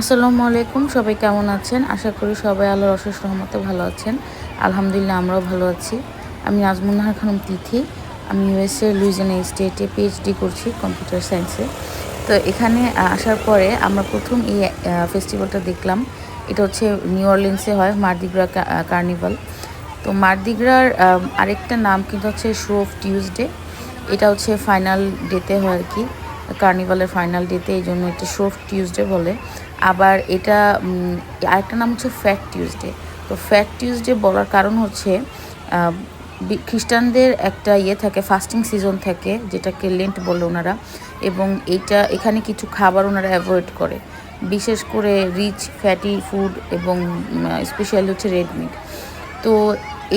আসসালামু আলাইকুম, সবাই কেমন আছেন? আশা করি সবাই আল্লাহর অশেষ রহমতে ভালো আছেন। আলহামদুলিল্লাহ, আমরাও ভালো আছি। আমি নাজমুন্নাহার খানম তিথি। আমি ইউএসএ লুইজেন স্টেটে পিএইচডি করছি কম্পিউটার সায়েন্সে। তো এখানে আসার পরে আমরা প্রথম এই ফেস্টিভ্যালটা দেখলাম। এটা হচ্ছে নিউ অরলিন্সে হয়, মার্দিগ্রা কার্নিভাল। তো মার্দিগ্রার আরেকটা নাম কিন্তু হচ্ছে শো অফ টিউসডে। এটা হচ্ছে ফাইনাল ডেতে হয় আর কি, কার্নিভালের ফাইনাল ডেতে এই জন্য এটা শো অফ টিউসডে বলে। আবার এটা আরেকটা নাম হচ্ছে ফ্যাট টিউসডে তো ফ্যাট টিউসডে বলার কারণ হচ্ছে খ্রিস্টানদের একটা ইয়ে থাকে ফাস্টিং সিজন থাকে, যেটাকে লেন্ট বলে ওনারা, এবং এইটা এখানে কিছু খাবার ওনারা অ্যাভয়েড করে। বিশেষ করে রিচ ফ্যাটি ফুড এবং স্পেশালি হচ্ছে রেড মিট তো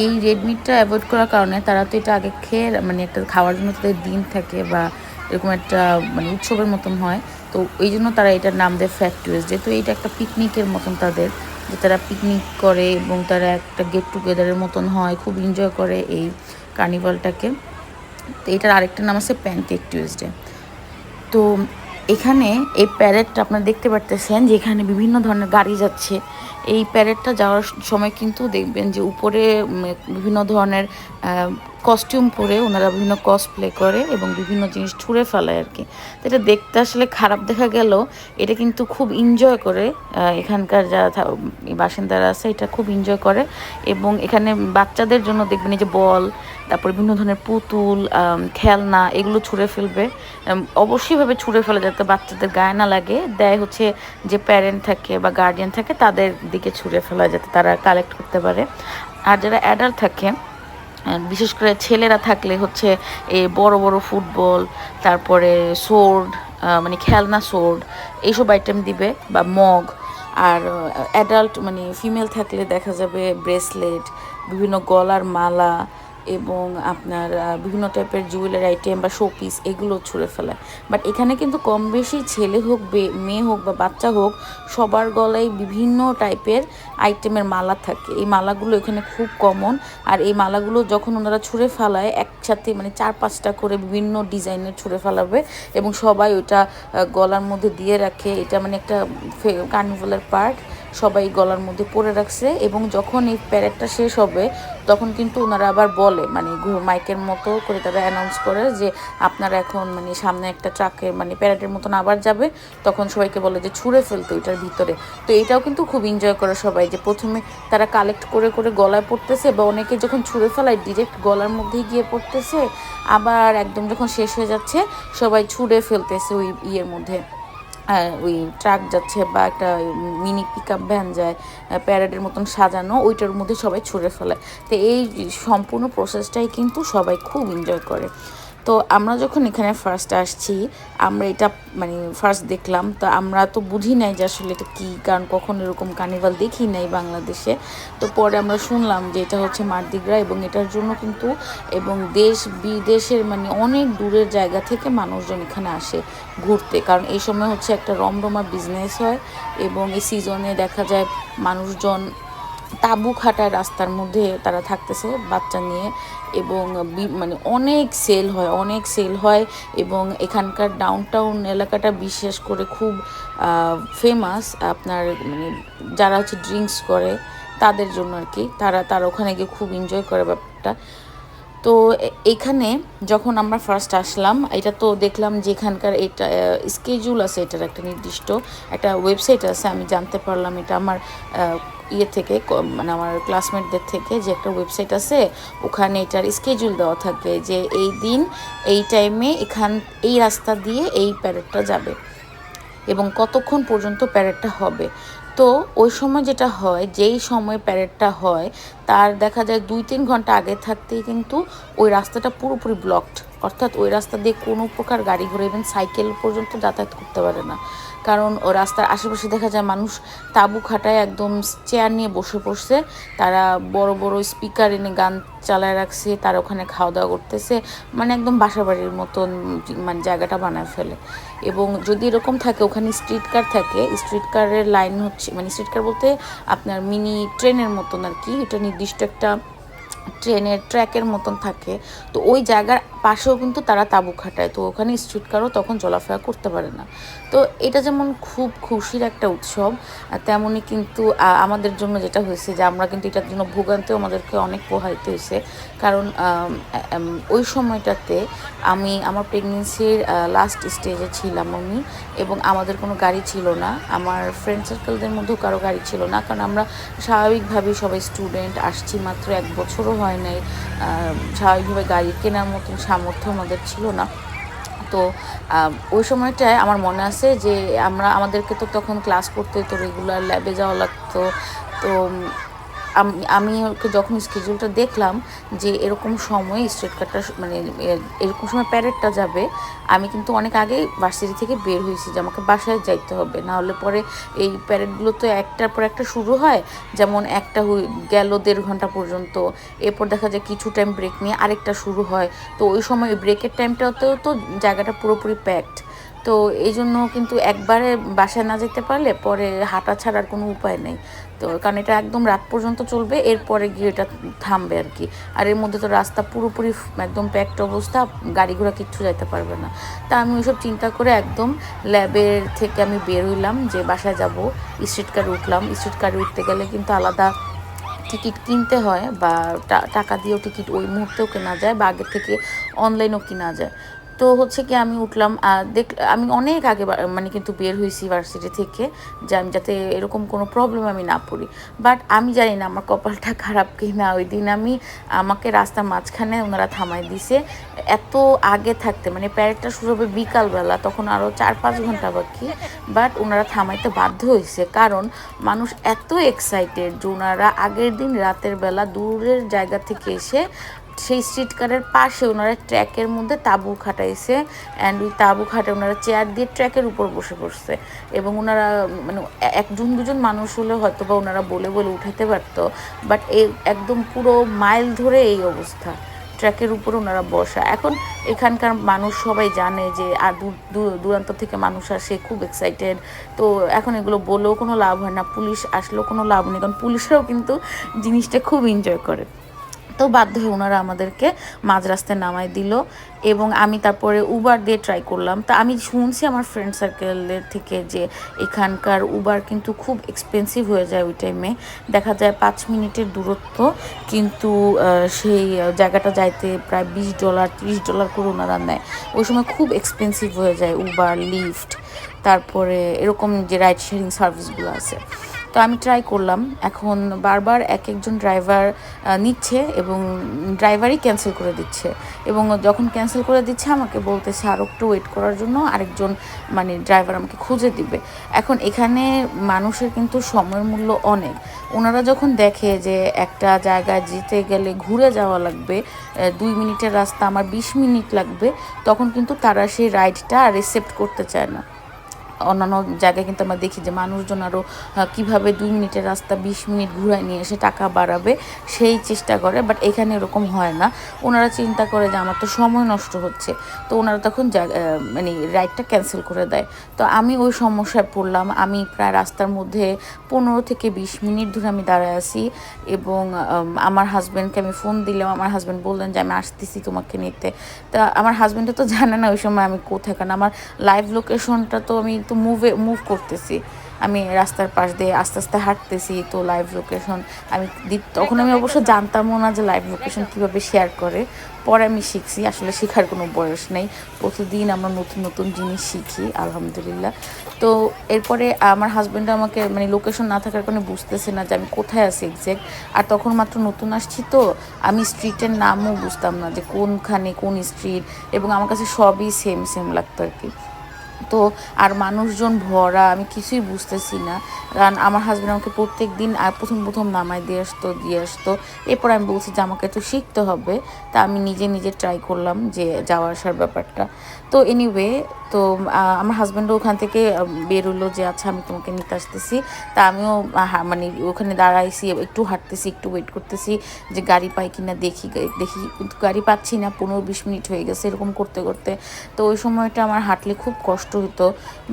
এই রেড মিটটা অ্যাভয়েড করার কারণে তারা তো এটা আগে খেয়ে মানে একটা খাওয়ার জন্য তাদের দিন থাকে বা এরকম একটা মানে উৎসবের মতন হয়। তো এই জন্য তারা এটার নাম দেয় ফ্যাট টুয়েসডে তো এইটা একটা পিকনিকের মতন তাদের, যে তারা পিকনিক করে এবং তারা একটা গেট টুগেদারের মতন হয়, খুব এনজয় করে এই কার্নিভালটাকে তো এটার আরেকটা নাম আছে প্যানকেক টিউসডে তো এখানে এই প্যারেডটা আপনারা দেখতে পারতেছেন যে এখানে বিভিন্ন ধরনের গাড়ি যাচ্ছে এই প্যারেডটা যাওয়ার সময় কিন্তু দেখবেন যে উপরে বিভিন্ন ধরনের কস্টিউম পরে ওনারা বিভিন্ন কসপ্লে করে এবং বিভিন্ন জিনিস ছুঁড়ে ফেলায় আর কি। তো এটা দেখতে আসলে খারাপ দেখা গেল, এটা কিন্তু খুব এনজয় করে এখানকার যারা বাসিন্দারা আছে এটা খুব এনজয় করে এবং এখানে বাচ্চাদের জন্য দেখবেন এই যে বল, তারপর বিভিন্ন ধরনের পুতুল খেলনা এগুলো ছুঁড়ে ফেলবে। অবশ্যইভাবে ছুঁড়ে ফেলে যাতে বাচ্চাদের গায়ে না লাগে। দেয় হচ্ছে যে প্যারেন্ট থাকে বা গার্ডিয়ান থাকে তাদের দিকে ছুঁড়ে ফেলা যাতে তারা কালেক্ট করতে পারে। আর যারা অ্যাডাল্ট থাকে বিশেষ করে ছেলেরা থাকলে হচ্ছে এই বড় বড় ফুটবল, তারপরে সোর্ড মানে খেলনা সোর্ড এইসব আইটেম দিবে বা মগ। আর অ্যাডাল্ট মানে ফিমেল থাকলে দেখা যাবে ব্রেসলেট বিভিন্ন গলার মালা এবং আপনার বিভিন্ন টাইপের জুয়েলারি আইটেম বা শোপিস এগুলো ছুঁড়ে ফেলায় বাট এখানে কিন্তু কম বেশি ছেলে হোক মেয়ে হোক বা বাচ্চা হোক, সবার গলায় বিভিন্ন টাইপের আইটেমের মালা থাকে। এই মালাগুলো এখানে খুব কমন আর এই মালাগুলো যখন ওনারা ছুঁড়ে ফেলায়, একসাথে মানে চার পাঁচটা করে বিভিন্ন ডিজাইনের ছুঁড়ে ফেলাবে এবং সবাই ওটা গলার মধ্যে দিয়ে রাখে। এটা মানে একটা কার্নিভালের পার্ট সবাই গলার মধ্যে পরে রাখছে এবং যখন এই প্যারেডটা শেষ হবে, তখন কিন্তু ওনারা আবার বলে মানে মাইকের মতো করে তারা অ্যানাউন্স করে যে আপনারা এখন মানে সামনে একটা ট্রাকে মানে প্যারেডের মতন আবার যাবে। তখন সবাইকে বলে যে ছুঁড়ে ফেলতো এটার ভিতরে। তো এটাও কিন্তু খুব এনজয় করে সবাই যে প্রথমে তারা কালেক্ট করে করে গলায় পড়তেছে বা অনেকে যখন ছুঁড়ে ফেলায় ডিরেক্ট গলার মধ্যেই গিয়ে পড়তেছে। আবার একদম যখন শেষ হয়ে যাচ্ছে, সবাই ছুঁড়ে ফেলতেছে ওই ইয়ের মধ্যে। ওই ট্রাক যাচ্ছে বা একটা মিনি পিক আপ ভ্যান যায় প্যারেডের মতন সাজানো, ওইটার মধ্যে সবাই ছুঁড়ে ফেলে। তো এই সম্পূর্ণ প্রসেসটাই কিন্তু সবাই খুব এনজয় করে। তো আমরা যখন এখানে ফার্স্ট আসছি, আমরা এটা মানে ফার্স্ট দেখলাম, তো আমরা তো বুঝি নাই যে আসলে এটা কী কারণ কখন এরকম কার্নিভাল দেখি নাই বাংলাদেশে। তো পরে আমরা শুনলাম যে এটা হচ্ছে মারদিগ্রা এবং এটার জন্য কিন্তু এবং দেশ বিদেশের মানে অনেক দূরের জায়গা থেকে মানুষজন এখানে আসে ঘুরতে। কারণ এই সময় হচ্ছে একটা রমরমা বিজনেস হয় এবং এই সিজনে দেখা যায় মানুষজন তাঁবু খাটায় রাস্তার মধ্যে তারা থাকতেছে বাচ্চা নিয়ে এবং মানে অনেক সেল হয়, অনেক সেল হয় এবং এখানকার ডাউনটাউন এলাকাটা বিশেষ করে খুব ফেমাস আপনার মানে যারা হচ্ছে ড্রিঙ্কস করে তাদের জন্য আর কি। তারা তারা ওখানে গিয়ে খুব এনজয় করে ব্যাপারটা। তো এখানে যখন আমরা ফার্স্ট আসলাম, এটা তো দেখলাম যে এখানকার এটা স্কেজুল আছে, এটার একটা নির্দিষ্ট একটা ওয়েবসাইট আছে, আমি জানতে পারলাম এটা আমার ইয়ে থেকে মানে আমার ক্লাসমেটদের থেকে যে একটা ওয়েবসাইট আছে, ওখানে এটার স্কেজুল দেওয়া থাকে যে এই দিন, এই টাইমে এখান, এই রাস্তা দিয়ে এই প্যারেডটা যাবে এবং কতক্ষণ পর্যন্ত প্যারেডটা হবে। তো ওই সময় যেটা হয়, যেই সময় প্যারেডটা হয়, তার দেখা যায় দুই তিন ঘণ্টা আগে থাকতেই কিন্তু ওই রাস্তাটা পুরোপুরি ব্লকড অর্থাৎ ওই রাস্তা দিয়ে কোনো প্রকার গাড়ি ঘোড়া ইভেন সাইকেল পর্যন্ত যাতায়াত করতে পারে না। কারণ ও রাস্তার আশেপাশে দেখা যায় মানুষ তাঁবু খাটায় একদম চেয়ার নিয়ে বসে পড়ছে। তারা বড় বড় স্পিকার এনে গান চালায় রাখছে, তারা ওখানে খাওয়া দাওয়া করতেছে মানে একদম বাসা বাড়ির মতন মানে জায়গাটা বানায় ফেলে। এবং যদি এরকম থাকে, ওখানে স্ট্রিট কার থাকে স্ট্রিট কারের লাইন হচ্ছে মানে স্ট্রিট কার বলতে আপনার মিনি ট্রেনের মতন আর কি, এটা নির্দিষ্ট একটা ট্রেনের ট্র্যাকের মতন থাকে। তো ওই জায়গার পাশেও কিন্তু তারা তাঁবু খাটায়। তো ওখানে স্ট্রিট কারও তখন চলাফেরা করতে পারে না। তো এটা যেমন খুব খুশির একটা উৎসব তেমনই কিন্তু আমাদের জন্য যেটা হয়েছে যে আমরা কিন্তু এটার জন্য ভোগান্তেও আমাদেরকে অনেক প্রভাবিত হয়েছে। কারণ ওই সময়টাতে আমি আমার প্রেগনেন্সির লাস্ট স্টেজে ছিলাম আমি, এবং আমাদের কোনো গাড়ি ছিল না। আমার ফ্রেন্ড সার্কেলদের মধ্যেও কারও গাড়ি ছিল না। কারণ আমরা স্বাভাবিকভাবেই সবাই স্টুডেন্ট আসছি মাত্র এক বছরও হয় নাই। স্বাভাবিকভাবে গাড়ি কেনার মতন সামর্থ্য আমাদের ছিল না। তো ওই সময়টায় আমার মনে আছে যে আমরা, আমাদেরকে তো তখন ক্লাস করতে তো রেগুলার ল্যাবে যাওয়া লাগতো। তো আমি ওকে যখন স্কেজুলটা দেখলাম যে এরকম সময় স্ট্রেট কাটটা মানে এরকম সময় প্যারেডটা যাবে, আমি কিন্তু অনেক আগেই ভার্সিটি থেকে বের হয়েছি যে আমাকে বাসায় যাইতে হবে। না হলে পরে এই প্যারেডগুলো তো একটার পর একটা শুরু হয়, যেমন একটা হই- গেল দেড় ঘণ্টা পর্যন্ত, এরপর দেখা যায় কিছু টাইম ব্রেক নিয়ে আরেকটা শুরু হয়। তো ওই সময় ব্রেকের টাইমটাতেও তো জায়গাটা পুরোপুরি প্যাকড তো এই জন্য কিন্তু একবারে বাসায় না যেতে পারলে পরে হাঁটা ছাড়ার কোনো উপায় নেই। তো কারণ এটা একদম রাত পর্যন্ত চলবে, এরপরে গিয়ে এটা থামবে আর কি। আর এর মধ্যে তো রাস্তা পুরোপুরি একদম প্যাকড অবস্থা, গাড়ি ঘোড়া কিচ্ছু যাইতে পারবে না। তা আমি ওইসব চিন্তা করে একদম ল্যাবের থেকে আমি বের হইলাম যে বাসায় যাব স্ট্রিট কারে উঠলাম। স্ট্রিট কারে উঠতে গেলে কিন্তু আলাদা টিকিট কিনতে হয় বা টাকা দিয়েও টিকিট ওই মুহূর্তেও কেনা যায় বা আগের থেকে অনলাইনও কেনা যায়। তো হচ্ছে কি আমি উঠলাম দেখ, আমি অনেক আগে মানে কিন্তু বের হয়েছি ভার্সিটি থেকে, যে আমি যাতে এরকম কোনো প্রবলেম আমি না পড়ি। বাট আমি জানি না আমার কপালটা খারাপ কি না ওই দিন আমি আমাকে রাস্তার মাঝখানে ওনারা থামাই দিছে। এত আগে থাকতে মানে প্যারেডটা শুরু হবে বিকালবেলা, তখন আরও চার পাঁচ ঘণ্টা বাকি। বাট ওনারা থামাইতে বাধ্য হয়েছে কারণ মানুষ এত এক্সাইটেড যে ওনারা আগের দিন রাতের বেলা দূরের জায়গা থেকে এসে সেই স্ট্রিট কারের পাশে ওনারা ট্র্যাকের মধ্যে তাঁবু খাটাইছে অ্যান্ড ওই তাঁবু খাটে ওনারা চেয়ার দিয়ে ট্র্যাকের উপর বসে পড়ছে এবং ওনারা মানে একজন দুজন মানুষ হলে হয়তো বা ওনারা বলে বলে উঠাতে পারতো বাট এই একদম পুরো মাইল ধরে এই অবস্থা ট্র্যাকের উপর ওনারা বসা। এখন এখানকার মানুষ সবাই জানে যে আর দূর, দূর- দূরান্ত থেকে মানুষ আসে, খুব এক্সাইটেড তো এখন এগুলো বলেও কোনো লাভ হয় না, পুলিশ আসলেও কোনো লাভ নেই, কারণ পুলিশরাও কিন্তু জিনিসটা খুব এনজয় করে। তো বাধ্য হয়ে ওনারা আমাদেরকে মাঝ রাস্তায় নামাই দিল এবং আমি তারপরে উবার দিয়ে ট্রাই করলাম। তা আমি শুনছি আমার ফ্রেন্ড সার্কেলের থেকে যে এখানকার উবার কিন্তু খুব এক্সপেন্সিভ হয়ে যায় ওই টাইমে দেখা যায় পাঁচ মিনিটের দূরত্ব, কিন্তু সেই জায়গাটা যাইতে প্রায় বিশ ডলার ত্রিশ ডলার করে ওনারা নেয়। ওই সময় খুব এক্সপেন্সিভ হয়ে যায় উবার লিফট তারপরে এরকম যে রাইড শেয়ারিং সার্ভিসগুলো আছে। তো আমি ট্রাই করলাম। এখন বারবার এক একজন ড্রাইভার নিচ্ছে এবং ড্রাইভারই ক্যান্সেল করে দিচ্ছে। এবং যখন ক্যান্সেল করে দিচ্ছে, আমাকে বলতেছে আরও একটু ওয়েট করার জন্য আরেকজন মানে ড্রাইভার আমাকে খুঁজে দিবে। এখন এখানে মানুষের কিন্তু সময়ের মূল্য অনেক। ওনারা যখন দেখে যে একটা জায়গায় যেতে গেলে ঘুরে যাওয়া লাগবে দুই মিনিটের রাস্তা, আমার বিশ মিনিট লাগবে, তখন কিন্তু তারা সেই রাইডটা রিসেপ্ট করতে চায় না। অন্যান্য জায়গায় কিন্তু আমরা দেখি যে মানুষজন আরও কীভাবে দুই মিনিটের রাস্তা বিশ মিনিট ঘুরায় নিয়ে এসে টাকা বাড়াবে, সেই চেষ্টা করে বাট এখানে এরকম হয় না। ওনারা চিন্তা করে যে আমার তো সময় নষ্ট হচ্ছে। তো ওনারা তখন মানে রাইডটা ক্যান্সেল করে দেয়। তো আমি ওই সমস্যায় পড়লাম। আমি প্রায় রাস্তার মধ্যে পনেরো থেকে বিশ মিনিট ধরে আমি দাঁড়ায় আছি এবং আমার হাজব্যান্ডকে আমি ফোন দিলাম। আমার হাজব্যান্ড বললেন যে, আমি আসতেছি তোমাকে নিতে। তা আমার হাজব্যান্ডও তো জানে না ওই সময় আমি কোথায়। কারণ আমার লাইভ লোকেশনটা তো আমি তো মুভে মুভ করতেছি। আমি রাস্তার পাশ দিয়ে আস্তে আস্তে হাঁটতেছি তো লাইভ লোকেশন আমি তখন আমি অবশ্য জানতামও না যে লাইভ লোকেশন কীভাবে শেয়ার করে। পরে আমি শিখছি আসলে শেখার কোনো বয়স নেই। প্রতিদিন আমরা নতুন নতুন জিনিস শিখি আলহামদুলিল্লাহ। তো এরপরে আমার হাজব্যান্ড আমাকে মানে লোকেশন না থাকার কারণে বুঝতেছে না যে আমি কোথায় আছি এক্স্যাক্ট আর তখন মাত্র নতুন আসছি তো আমি স্ট্রিটের নামও বুঝতাম না যে কোনখানে কোন স্ট্রিট এবং আমার কাছে সবই সেম সেম লাগতো আর কি। তো আর মানুষজন ভরা, আমি কিছুই বুঝতেছি না। কারণ আমার হাজব্যান্ড আমাকে প্রত্যেক দিন প্রথম প্রথম নামায় দিয়ে আসতো দিয়ে আসতো। এরপর আমি বলছি যে আমাকে তো শিখতে হবে। তা আমি নিজে নিজে ট্রাই করলাম যে যাওয়া আসার ব্যাপারটা। তো এনিওয়ে তো আমার হাজব্যান্ডও ওখান থেকে বেরোলো যে আচ্ছা আমি তোমাকে নিতে আসতেছি। তা আমিও মানে ওখানে দাঁড়াইছি, একটু হাঁটতেছি, একটু ওয়েট করতেছি যে গাড়ি পাই কিনা দেখি দেখি। কিন্তু গাড়ি পাচ্ছি না, পনেরো বিশ মিনিট হয়ে গেছে এরকম করতে করতে। তো ওই সময়টা আমার হাঁটলে খুব কষ্ট হতো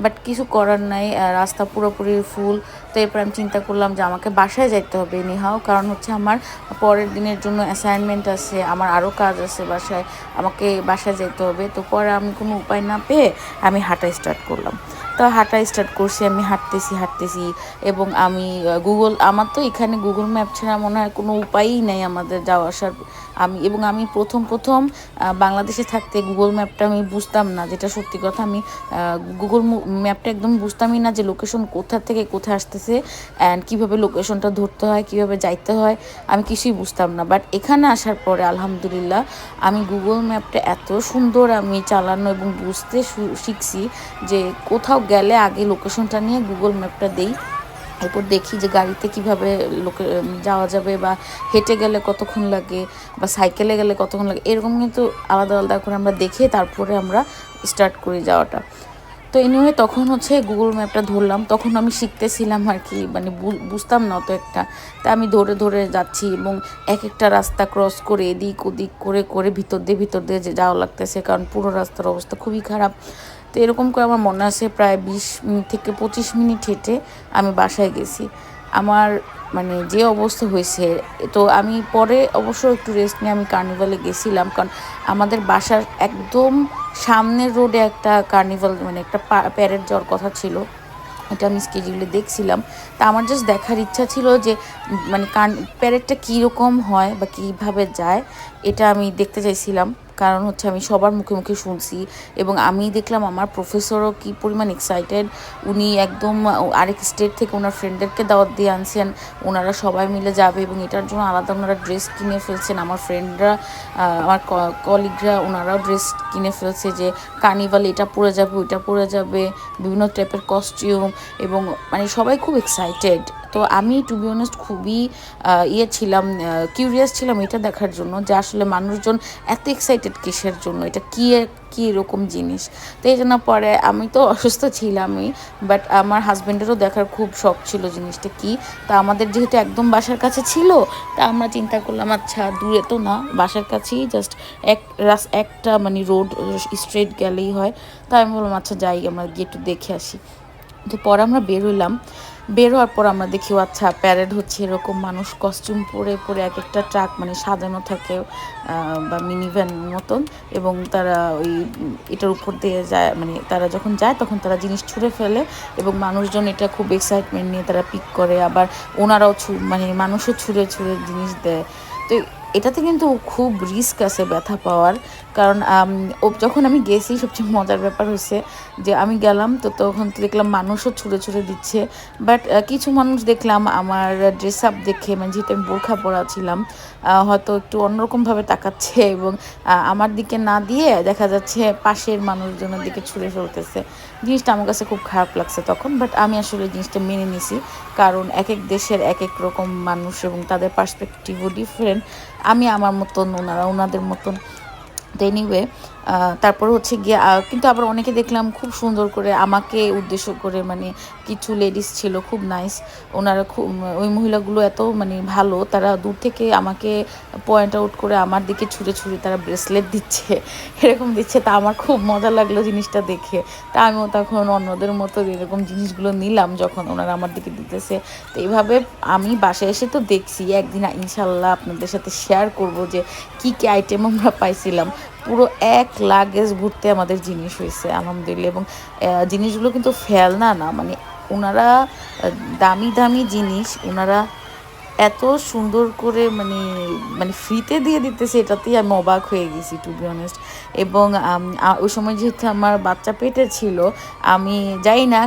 বাট কিছু করার নাই রাস্তা পুরোপুরি ফুল তো এরপর আমি চিন্তা করলাম যে আমাকে বাসায় যাইতে হবে নিহাও কারণ হচ্ছে আমার পরের দিনের জন্য অ্যাসাইনমেন্ট আছে, আমার আরও কাজ আছে বাসায়, আমাকে বাসায় যেতে হবে। তো পরে আমি কোনো উপায় না পেয়ে আমি হাঁটা স্টার্ট করলাম। তো হাঁটা স্টার্ট করছি, আমি হাঁটতেছি হাঁটতেছি, এবং আমি গুগল আমার তো এখানে গুগল ম্যাপ ছাড়া মনে হয় কোনো উপায়ই নেই আমাদের যাওয়া আসার। আমি, এবং আমি প্রথম প্রথম বাংলাদেশে থাকতে গুগল ম্যাপটা আমি বুঝতাম না, যেটা সত্যি কথা আমি গুগল ম্যাপটা একদম বুঝতামই না যে লোকেশন কোথা থেকে কোথায় আসতেছে অ্যান্ড কীভাবে লোকেশনটা ধরতে হয়, কীভাবে যাইতে হয়, আমি কিছুই বুঝতাম না। বাট এখানে আসার পরে, আলহামদুলিল্লাহ, আমি গুগল ম্যাপটা এত সুন্দর আমি চালানো এবং বুঝতে শিখছি যে কোথাও গেলে আগে লোকেশনটা নিয়ে গুগল ম্যাপটা দেই এরপর দেখি যে গাড়িতে কীভাবে লোকে যাওয়া যাবে বা হেঁটে গেলে কতক্ষণ লাগে বা সাইকেলে গেলে কতক্ষণ লাগে, এরকম কিন্তু আলাদা আলাদা করে আমরা দেখে তারপরে আমরা স্টার্ট করি যাওয়াটা। তো এনিওয়ে তখন হচ্ছে গুগল ম্যাপটা ধরলাম, তখন আমি শিখতেছিলাম আর কি মানে বুঝতাম না অত একটা। তা আমি ধরে ধরে যাচ্ছি এবং এক একটা রাস্তা ক্রস করে এদিক ওদিক করে করে ভিতর দিয়ে ভিতর দিয়ে যে যাওয়া লাগতেছে, কারণ পুরো রাস্তার অবস্থা খুবই খারাপ। তো এরকম করে আমার মনে আছে প্রায় বিশ থেকে পঁচিশ মিনিট হেঁটে আমি বাসায় গেছি। আমার মানে যে অবস্থা হয়েছে, তো আমি পরে অবশ্য একটু রেস্ট নিয়ে আমি কার্নিভালে গেছিলাম। কারণ আমাদের বাসার একদম সামনের রোডে একটা কার্নিভাল মানে একটা প্যারেড যাওয়ার কথা ছিল। এটা আমি স্কেডিউলে দেখছিলাম। তা আমার জাস্ট দেখার ইচ্ছা ছিল যে মানে কান প্যারেডটা কীরকম হয় বা কীভাবে যায়, এটা আমি দেখতে চাইছিলাম। কারণ হচ্ছে আমি সবার মুখে মুখে শুনছি এবং আমি দেখলাম আমার প্রফেসরও কি পরিমাণ এক্সাইটেড উনি একদম আরেক স্টেট থেকে ওনার ফ্রেন্ডদেরকে দাওয়াত দিয়ে আনছেন, ওনারা সবাই মিলে যাবে এবং এটার জন্য আলাদা ওনারা ড্রেস কিনে ফেলছেন। আমার ফ্রেন্ডরা আমার কলিগরা ওনারাও ড্রেস কিনে ফেলছে যে কার্নিভাল এটা পরে যাবে, ওইটা পরে যাবে, বিভিন্ন টাইপের কস্টিউম এবং মানে সবাই খুব এক্সাইটেড তো আমি টু বি অনেস্ট খুবই ইয়ে ছিলাম কিউরিয়াস ছিলাম এটা দেখার জন্য যে আসলে মানুষজন এত এক্সাইটেড কিসের জন্য? এটা কী কী এরকম জিনিস? তো এই জন্য পরে আমি তো অসুস্থ ছিলামই বাট আমার হাজব্যান্ডেরও দেখার খুব শখ ছিল জিনিসটা কি? তা আমাদের যেহেতু একদম বাসার কাছে ছিল, তা আমরা চিন্তা করলাম আচ্ছা দূরে তো না, বাসার কাছেই জাস্ট এক রাস, একটা মানে রোড স্ট্রেট গেলেই হয়। তা আমি বললাম আচ্ছা যাই, আমরা গিয়ে একটু দেখে আসি। তো পরে আমরা বের হইলাম। বের হওয়ার পর আমরা দেখি আচ্ছা প্যারেড হচ্ছে, এরকম মানুষ কস্টিউম পরে পরে এক একটা ট্রাক মানে সাজানো থাকে বা মিনি ভ্যান মতন, এবং তারা ওই এটার উপর দিয়ে যায় মানে তারা যখন যায়, তখন তারা জিনিস ছুঁড়ে ফেলে, এবং মানুষজন এটা খুব এক্সাইটমেন্ট নিয়ে তারা পিক করে, আবার ওনারাও মানে মানুষও ছুঁড়ে ছুঁড়ে জিনিস দেয়। তো এটাতে কিন্তু খুব রিস্ক আছে ব্যথা পাওয়ার। কারণ যখন আমি গেছি, সবচেয়ে মজার ব্যাপার হচ্ছে যে আমি গেলাম, তো তখন দেখলাম মানুষও ছুঁড়ে ছুঁড়ে দিচ্ছে। বাট কিছু মানুষ দেখলাম, আমার ড্রেস আপ দেখে মানে যেহেতু আমি বোরখা পরা ছিলাম হয়তো একটু অন্যরকমভাবে তাকাচ্ছে এবং আমার দিকে না দিয়ে দেখা যাচ্ছে পাশের মানুষজনের দিকে ছুঁড়ে ফেলতেছে জিনিসটা আমার কাছে খুব খারাপ লাগছে তখন বাট আমি আসলে জিনিসটা মেনে নিছি। কারণ এক এক দেশের এক এক রকম মানুষ এবং তাদের পার্সপেক্টিভও ডিফারেন্ট আমি আমার মতন, ওনারা ওনাদের মতন। তো এনিওয়ে তারপর হচ্ছে গিয়ে কিন্তু আবার অনেকে দেখলাম খুব সুন্দর করে আমাকে উদ্দেশ্য করে মানে কিছু লেডিস ছিল খুব নাইস ওনারা খুব, ওই মহিলাগুলো এত মানে ভালো, তারা দূর থেকে আমাকে পয়েন্ট আউট করে আমার দিকে ছুঁড়ে ছুঁড়ে তারা ব্রেসলেট দিচ্ছে, এরকম দিচ্ছে। তা আমার খুব মজা লাগল জিনিসটা দেখে। তা আমিও তখন অন্যদের মতো এরকম জিনিসগুলো নিলাম যখন ওনারা আমার দিকে দিতেছে। তো এইভাবে আমি বাসায় এসে তো দেখছি, একদিন ইনশাল্লাহ আপনাদের সাথে শেয়ার করব যে কি কি আইটেম আমরা পাইছিলাম। পুরো এক লাগেজ ভর্তি আমাদের জিনিস হয়েছে, আলহামদুলিল্লাহ। এবং জিনিসগুলো কিন্তু ফেলনা না মানে ওনারা দামি দামি জিনিস ওনারা এত সুন্দর করে মানে মানে ফ্রিতে দিয়ে দিতেছে, এটাতেই আমি অবাক হয়ে গেছি টু বি অনেস্ট এবং ওই সময় যেহেতু আমার বাচ্চা পেটে ছিল, আমি যাই না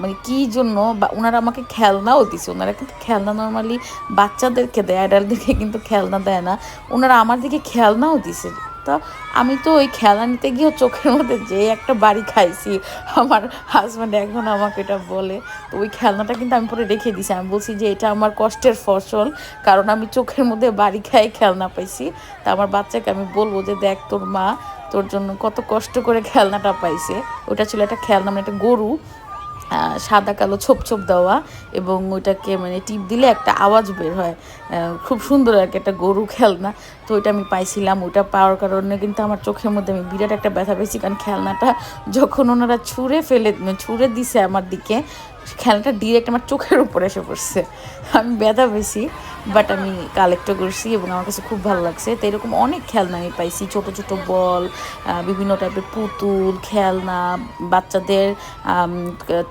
মানে কী জন্য বা ওনারা আমাকে খেলনাও দিছে। ওনারা কিন্তু খেলনা নর্মালি বাচ্চাদেরকে দেয় অ্যাডাল্টদেরকে কিন্তু খেলনা দেয় না। ওনারা আমার দিকে খেলনাও দিছে। তো আমি তো ওই খেলা নিতে গিয়ে চোখের মধ্যে যে একটা বাড়ি খাইছি, আমার হাজব্যান্ড এখন আমাকে এটা বলে, তো ওই খেলনাটা কিন্তু আমি পরে রেখে দিছি। আমি বলছি যে এটা আমার কষ্টের ফসল, কারণ আমি চোখের মধ্যে বাড়ি খাই, খেলনা পাইছি। তা আমার বাচ্চাকে আমি বলব যে দেখ তোর মা তোর জন্য কত কষ্ট করে খেলনাটা পাইছে। ওটা ছিল একটা খেলনা মানে একটা গরু সাদা কালো ছোপ ছোপ দেওয়া এবং ওইটাকে মানে টিপ দিলে একটা আওয়াজ বের হয়। খুব সুন্দর আর কি, একটা গরু খেলনা। তো ওইটা আমি পাইছিলাম, ওইটা পাওয়ার কারণে কিন্তু আমার চোখের মধ্যে আমি বিরাট একটা ব্যথা পেয়েছি, কারণ খেলনাটা যখন ওনারা ছুঁড়ে ফেলে ছুঁড়ে দিছে আমার দিকে, খেলনাটা ডিরেক্ট আমার চোখের উপরে এসে পড়ছে। আমি ব্যথা পেয়েছি বাট আমি কালেক্টও করছি এবং আমার কাছে খুব ভালো লাগছে। তো এরকম অনেক খেলনা আমি পাইছি, ছোট ছোট বল বিভিন্ন টাইপের পুতুল, খেলনা, বাচ্চাদের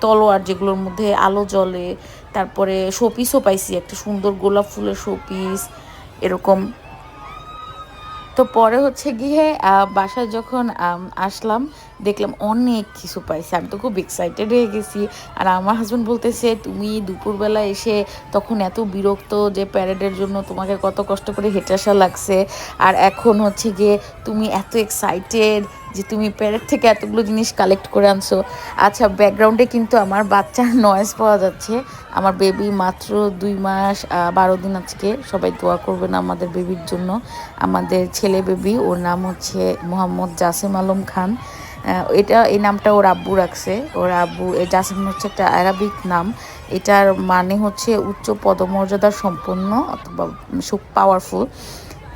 তলোয়ার যেগুলোর মধ্যে আলো জ্বলে তারপরে শোপিসও পাইছি, একটা সুন্দর গোলাপ ফুলের শোপিস, এরকম। তো পরে হচ্ছে গিয়ে বাসায় যখন আসলাম, দেখলাম অনেক কিছু পাইছি। আমি তো খুব এক্সাইটেড হয়ে গেছি। আর আমার হাজব্যান্ড বলতেছে, তুমি দুপুরবেলা এসে তখন এত বিরক্ত যে প্যারেডের জন্য তোমাকে কত কষ্ট করে হেঁটে আসা লাগছে। আর এখন হচ্ছে গিয়ে তুমি এত এক্সাইটেড যে তুমি প্যারেড থেকে এতগুলো জিনিস কালেক্ট করে আনছো। আচ্ছা ব্যাকগ্রাউন্ডে কিন্তু আমার বাচ্চার নয়েজ পাওয়া যাচ্ছে। আমার বেবি মাত্র দুই মাস বারো দিন আজকে। সবাই দোয়া করবেন আমাদের বেবির জন্য। আমাদের ছেলে বেবি ওর নাম হচ্ছে মোহাম্মদ জাসিম আলম খান। এটা, এই নামটা ওর আব্বু রাখছে। ওর আব্বু জাসিম হচ্ছে একটা আরবিক নাম। এটার মানে হচ্ছে উচ্চ পদমর্যাদা সম্পন্ন অথবা সুখ পাওয়ারফুল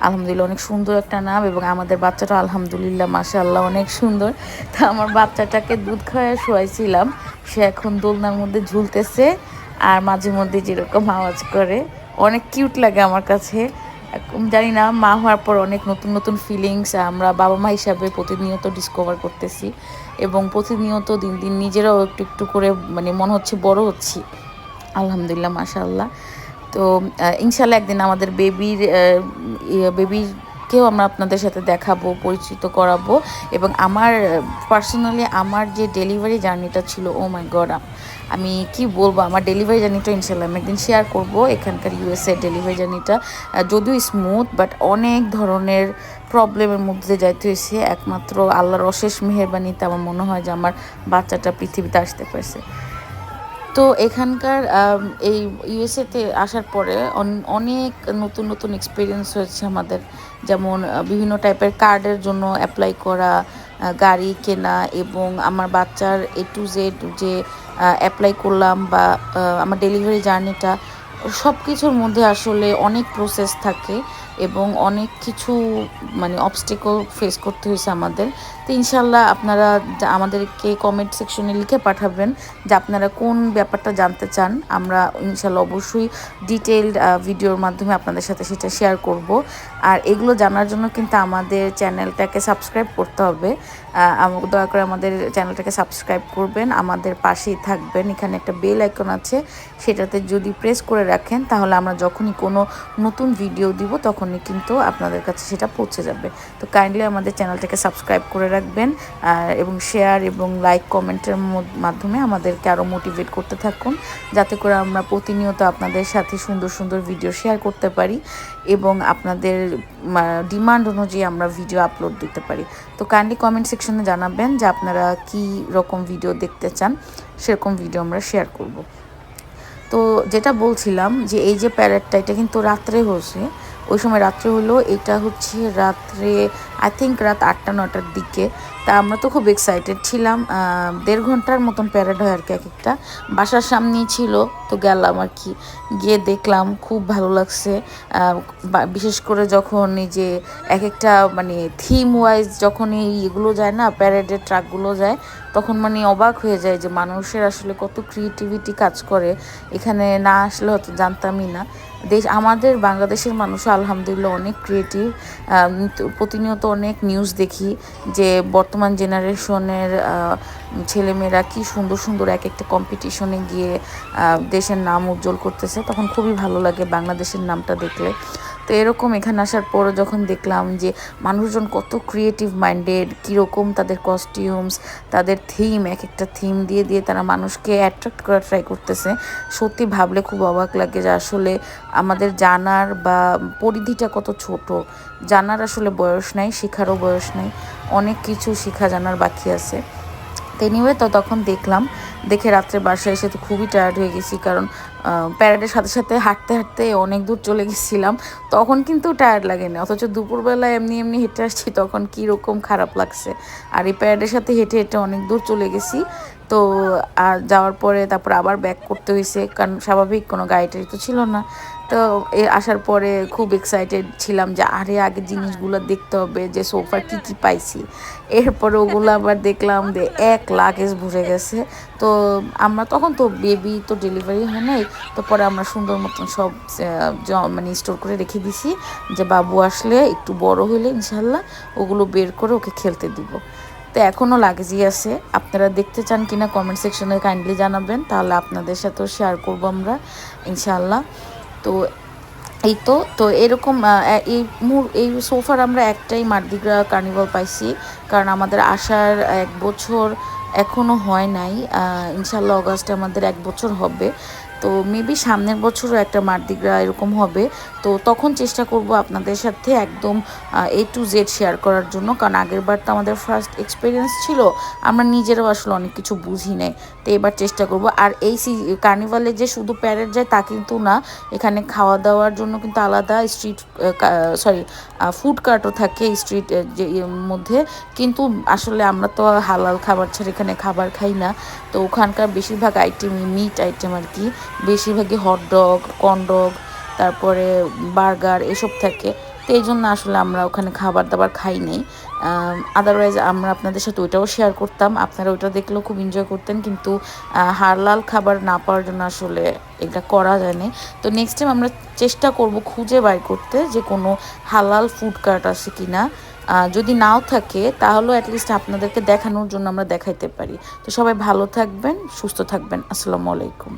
আলহামদুলিল্লাহ, অনেক সুন্দর একটা নাম এবং আমাদের বাচ্চাটা আলহামদুলিল্লাহ, মাশাআল্লাহ, অনেক সুন্দর। তা আমার বাচ্চাটাকে দুধ খাওয়ায় শোয়াইছিলাম। সে এখন দোলনার মধ্যে ঝুলতেছে। আর মাঝে মধ্যে যেরকম আওয়াজ করে, অনেক কিউট লাগে আমার কাছে। জানি না, মা হওয়ার পর অনেক নতুন নতুন ফিলিংস আমরা বাবা মা হিসাবে প্রতিনিয়ত ডিসকভার করতেছি এবং প্রতিনিয়ত দিন দিন নিজেরাও একটু একটু করে মানে মনে হচ্ছে বড় হচ্ছি। আলহামদুলিল্লাহ, মাশাআল্লাহ। তো ইনশাল্লাহ একদিন আমাদের বেবির বেবিকেও আমরা আপনাদের সাথে দেখাবো, পরিচিত করাবো। এবং আমার পার্সোনালি আমার যে ডেলিভারি জার্নিটা ছিল ও মাই গড আমি কি বলব, আমার ডেলিভারি জার্নিটা ইনশাল্লাহ একদিন শেয়ার করব, এখানকার ইউএসএ ডেলিভারি জার্নিটা যদিও স্মুথ বাট অনেক ধরনের প্রবলেমের মধ্যে যাইতে হয়েছে। একমাত্র আল্লাহর অশেষ মেহেরবানিতে আমার মনে হয় যে আমার বাচ্চাটা পৃথিবীতে আসতে পারছে। তো এখানকার এই ইউএসএতে আসার পরে অন- অনেক নতুন নতুন এক্সপিরিয়েন্স হয়েছে আমাদের। যেমন বিভিন্ন টাইপের কার্ডের জন্য অ্যাপ্লাই করা গাড়ি কেনা এবং আমার বাচ্চার এ টু জেড যে অ্যাপ্লাই করলাম বা আমার ডেলিভারি জার্নিটা সব কিছুর মধ্যে আসলে অনেক প্রসেস থাকে এবং অনেক কিছু মানে অবস্টেকল ফেস করতে হয়েছে আমাদের। তো ইনশাল্লাহ আপনারা আমাদেরকে কমেন্ট সেকশনে লিখে পাঠাবেন যে আপনারা কোন ব্যাপারটা জানতে চান। আমরা ইনশাল্লাহ অবশ্যই ডিটেলড ভিডিওর মাধ্যমে আপনাদের সাথে সেটা শেয়ার করব। আর এগুলো জানার জন্য কিন্তু আমাদের চ্যানেলটাকে সাবস্ক্রাইব করতে হবে। দয়া করে আমাদের চ্যানেলটাকে সাবস্ক্রাইব করবেন। আমাদের পাশেই থাকবেন। এখানে একটা বেল আইকন আছে। সেটাতে যদি প্রেস করে রাখেন, তাহলে আমরা যখনই কোনো নতুন ভিডিও দিব, তখনই কিন্তু আপনাদের কাছে সেটা পৌঁছে যাবে। তো কাইন্ডলি আমাদের চ্যানেলটাকে সাবস্ক্রাইব করে রাখবেন এবং শেয়ার এবং লাইক কমেন্টের মাধ্যমে আমাদেরকে আরও মোটিভেট করতে থাকুন, যাতে করে আমরা প্রতিনিয়ত আপনাদের সাথে সুন্দর সুন্দর ভিডিও শেয়ার করতে পারি এবং আপনাদের ডিমান্ড অনুযায়ী আমরা ভিডিও আপলোড দিতে পারি। তো কাইন্ডলি কমেন্ট সেকশনে জানাবেন যে আপনারা কি রকম ভিডিও দেখতে চান, সেরকম ভিডিও আমরা শেয়ার করব। তো যেটা বলছিলাম যে এই যে প্যারেডটা এটা কিন্তু রাত্রে হয়েছে। ওই সময় রাত্রে হলো, এটা হচ্ছে রাত্রে আই থিঙ্ক রাত আটটা, নটার দিকে। তা আমরা তো খুব এক্সাইটেড ছিলাম। দেড় ঘণ্টার মতন প্যারেড হয় আর কি এক একটা। বাসার সামনেই ছিল, তো গেলাম আর কি। গিয়ে দেখলাম, খুব ভালো লাগছে। বিশেষ করে যখন এই যে এক একটা মানে থিম ওয়াইজ যখন এই ইয়েগুলো যায় না প্যারেডের ট্রাকগুলো যায়, তখন মানে অবাক হয়ে যায় যে মানুষের আসলে কত ক্রিয়েটিভিটি কাজ করে। এখানে না আসলে হয়তো জানতামই না। দেশ, আমাদের বাংলাদেশের মানুষ আলহামদুলিল্লাহ অনেক ক্রিয়েটিভ প্রতিনিয়ত অনেক নিউজ দেখি যে বর্তমান জেনারেশনের ছেলেমেয়েরা কি সুন্দর সুন্দর এক একটা কম্পিটিশনে গিয়ে দেশের নাম উজ্জ্বল করতেছে। তখন খুবই ভালো লাগে বাংলাদেশের নামটা দেখলে। তো এরকম এখানে আসার পরও যখন দেখলাম যে মানুষজন কত ক্রিয়েটিভ মাইন্ডেড কীরকম তাদের কস্টিউমস তাদের থিম এক একটা থিম দিয়ে দিয়ে তারা মানুষকে অ্যাট্রাক্ট করার ট্রাই করতেছে। সত্যি ভাবলে খুব অবাক লাগে যে আসলে আমাদের জানার বা পরিধিটা কত ছোট। জানার আসলে বয়স নাই, শেখারও বয়স নাই। অনেক কিছু শেখা জানার বাকি আছে। তো এনিওয়ে তো তখন দেখলাম, দেখে রাত্রে বাসায় এসে তো খুবই টায়ার্ড হয়ে গেছি, কারণ প্যারেডের সাথে সাথে হাঁটতে হাঁটতে অনেক দূর চলে গেছিলাম, তখন কিন্তু টায়ার্ড লাগেনি, অথচ দুপুরবেলা এমনি এমনি হেঁটে আসছি, তখন কীরকম খারাপ লাগছে। আর এই প্যারেডের সাথে হেঁটে হেঁটে অনেক দূর চলে গেছি, তো, আর যাওয়ার পরে তারপর আবার ব্যাক করতে হয়েছে, কারণ স্বাভাবিক কোনো গাড়ি টাড়ি তো ছিল না। তো এ আসার পরে খুব এক্সাইটেড ছিলাম যে, আরে, আগে জিনিসগুলো দেখতে হবে যে সোফার কি কি পাইছি। এরপরে ওগুলো আবার দেখলাম যে এক লাগেজ ভরে গেছে। তো আমরা তখন তো বেবি তো ডেলিভারি হয় নাই, তো পরে আমরা সুন্দর মতন সব মানে স্টোর করে রেখে দিছি যে, বাবু আসলে একটু বড় হলে ইনশাল্লাহ ওগুলো বের করে ওকে খেলতে দিব। তো এখনও লাগেজই আছে। আপনারা দেখতে চান কিনা কমেন্ট সেকশনে কাইন্ডলি জানাবেন, তাহলে আপনাদের সাথেও শেয়ার করব আমরা ইনশাল্লাহ তো এই তো তো এরকম এই এই সোফার আমরা একটাই মার্দিগ্রা কার্নিভাল পাইছি। কারণ আমাদের আসার এক বছর এখনও হয় নাই। ইনশাল্লাহ অগাস্টে আমাদের এক বছর হবে। তো মেবি সামনের বছরও একটা মার্দিগ্রা এরকম হবে। তো তখন চেষ্টা করব আপনাদের সাথে একদম এ টু জেড শেয়ার করার জন্য। কারণ আগের বার তো আমাদের ফার্স্ট এক্সপিরিয়েন্স ছিল, আমরা নিজেরাও আসলে অনেক কিছু বুঝি নাই। তো এবার চেষ্টা করব। আর এই সি কার্নিভালে যে শুধু প্যারেড যায় তা কিন্তু না, এখানে খাওয়া দাওয়ার জন্য কিন্তু আলাদা স্ট্রিট সরি ফুড কার্টও থাকে স্ট্রিট যে মধ্যে। কিন্তু আসলে আমরা তো হালাল খাবার ছাড়া এখানে খাবার খাই না। তো ওখানকার বেশিরভাগ আইটেম মিট আইটেম আর কি। বেশিরভাগই হটডগ কনডগ তারপরে বার্গার এসব থাকে। তো এই জন্য আসলে আমরা ওখানে খাবার দাবার খাই নেই। আদারওয়াইজ আমরা আপনাদের সাথে ওইটাও শেয়ার করতাম। আপনারা ওইটা দেখলেও খুব এনজয় করতেন। কিন্তু আহ, হালাল খাবার না পাওয়ার জন্য আসলে এটা করা যায় না তো নেক্সট টাইম আমরা চেষ্টা করব খুঁজে বাই করতে যে কোনো হালাল ফুড কার্ট আছে কি না যদি নাও থাকে তাহলেও অ্যাটলিস্ট আপনাদেরকে দেখানোর জন্য আমরা দেখাইতে পারি। তো সবাই ভালো থাকবেন সুস্থ থাকবেন। আসসালামু আলাইকুম।